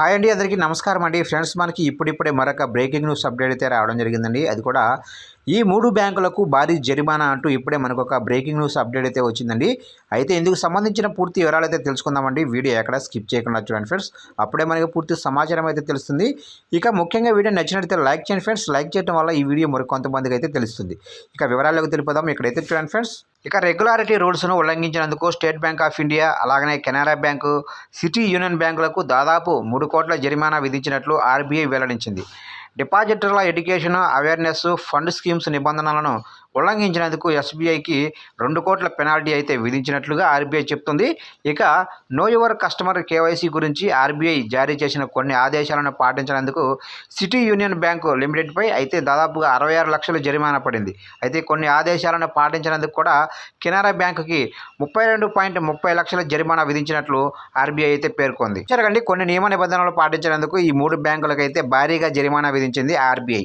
Hi అండి అందరికీ నమస్కారం అండి. ఫ్రెండ్స్ మనకి ఇప్పుడిప్పుడే మరొక బ్రేకింగ్ న్యూస్ అప్డేట్ అయితే రావడం జరిగిందండి. అది కూడా ఈ మూడు బ్యాంకులకు భారీ జరిమానా అంటూ ఇప్పుడే మనకు ఒక బ్రేకింగ్ న్యూస్ అప్డేట్ అయితే వచ్చిందండి. అయితే ఇందుకు సంబంధించిన పూర్తి వివరాలు అయితే తెలుసుకుందామండి. వీడియో ఎక్కడ స్కిప్ చేయకుండా చూడండి ఫ్రెండ్స్. అప్పుడే మనకి పూర్తి సమాచారం అయితే తెలుస్తుంది. ఇక ముఖ్యంగా వీడియో నచ్చినట్లయితే లైక్ చేయండి ఫ్రెండ్స్. లైక్ చేయడం వల్ల ఈ వీడియో మరి కొంతమందికి అయితే తెలుస్తుంది. ఇక వివరాలకు తెలిపోదాం ఇక్కడైతే చూడండి ఫ్రెండ్స్. ఇక రెగ్యులారిటీ రూల్స్ను ఉల్లంఘించినందుకు స్టేట్ బ్యాంక్ ఆఫ్ ఇండియా అలాగనే కెనరా బ్యాంకు సిటీ యూనియన్ బ్యాంకులకు దాదాపు మూడు కోట్ల జరిమానా విధించినట్లు ఆర్బీఐ వెల్లడించింది. డిపాజిటర్ల ఎడ్యుకేషన్ అవేర్నెస్ ఫండ్ స్కీమ్స్ నిబంధనలను ఉల్లంఘించినందుకు ఎస్బీఐకి రెండు కోట్ల పెనాల్టీ అయితే విధించినట్లుగా ఆర్బీఐ చెప్తుంది. ఇక నో యువర్ కస్టమర్ కేవైసీ గురించి ఆర్బీఐ జారీ చేసిన కొన్ని ఆదేశాలను పాటించినందుకు సిటీ యూనియన్ బ్యాంకు లిమిటెడ్పై అయితే దాదాపుగా అరవై ఆరు లక్షల జరిమానా పడింది. అయితే కొన్ని ఆదేశాలను పాటించినందుకు కూడా కెనరా బ్యాంకుకి ముప్పై రెండు పాయింట్ ముప్పై లక్షల జరిమానా విధించినట్లు ఆర్బీఐ అయితే పేర్కొంది. జరగండి కొన్ని నియమ నిబంధనలు పాటించినందుకు ఈ మూడు బ్యాంకులకైతే భారీగా జరిమానా విధించింది ఆర్బీఐ.